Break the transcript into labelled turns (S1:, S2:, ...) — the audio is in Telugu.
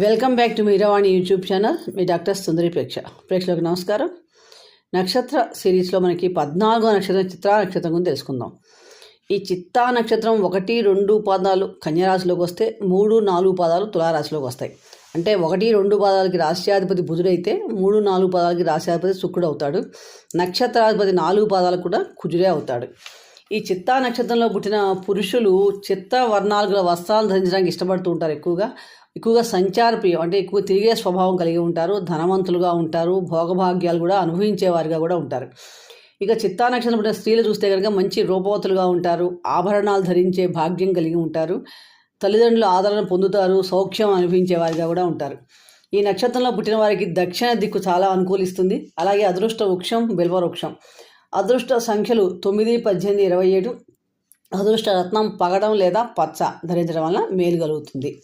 S1: Welcome back to Meeravani YouTube channel me doctor Sundari ప్రేక్ష. ప్రేక్షలకు నమస్కారం. నక్షత్ర సిరీస్లో మనకి పద్నాలుగో నక్షత్రం చిత్రా నక్షత్రం గురించి తెలుసుకుందాం. ఈ చిత్తా నక్షత్రం ఒకటి రెండు పాదాలు కన్యరాశిలోకి వస్తే మూడు నాలుగు పాదాలు తులారాశిలోకి వస్తాయి. అంటే ఒకటి రెండు పాదాలకి రాశ్యాధిపతి బుధుడైతే మూడు నాలుగు పాదాలకి రాశ్యాధిపతి శుక్రుడు అవుతాడు. నక్షత్రాధిపతి నాలుగు పాదాలకు కూడా కుజుడే అవుతాడు. ఈ చిత్తా నక్షత్రంలో పుట్టిన పురుషులు చిత్త వర్ణాలు గల వస్త్రాలు ధరించడానికి ఇష్టపడుతూ ఉంటారు ఎక్కువగా. ఎక్కువగా సంచార ప్రియం అంటే ఎక్కువ తిరిగే స్వభావం కలిగి ఉంటారు ధనవంతులుగా ఉంటారు భోగభాగ్యాలు కూడా అనుభవించేవారిగా కూడా ఉంటారు. ఇక చిత్తా నక్షత్రం పుట్టిన స్త్రీలు చూస్తే కనుక మంచి రూపవతులుగా ఉంటారు ఆభరణాలు ధరించే భాగ్యం కలిగి ఉంటారు తల్లిదండ్రుల ఆదరణ పొందుతారు సౌఖ్యం అనుభవించేవారిగా కూడా ఉంటారు. ఈ నక్షత్రంలో పుట్టిన వారికి దక్షిణ దిక్కు చాలా అనుకూలిస్తుంది. అలాగే అదృష్ట వృక్షం బిల్వ వృక్షం అదృష్ట సంఖ్యలు తొమ్మిది పద్దెనిమిది ఇరవై ఏడు. అదృష్ట రత్నం పగడం లేదా పచ్చ ధరించడం వల్ల మేలు కలుగుతుంది.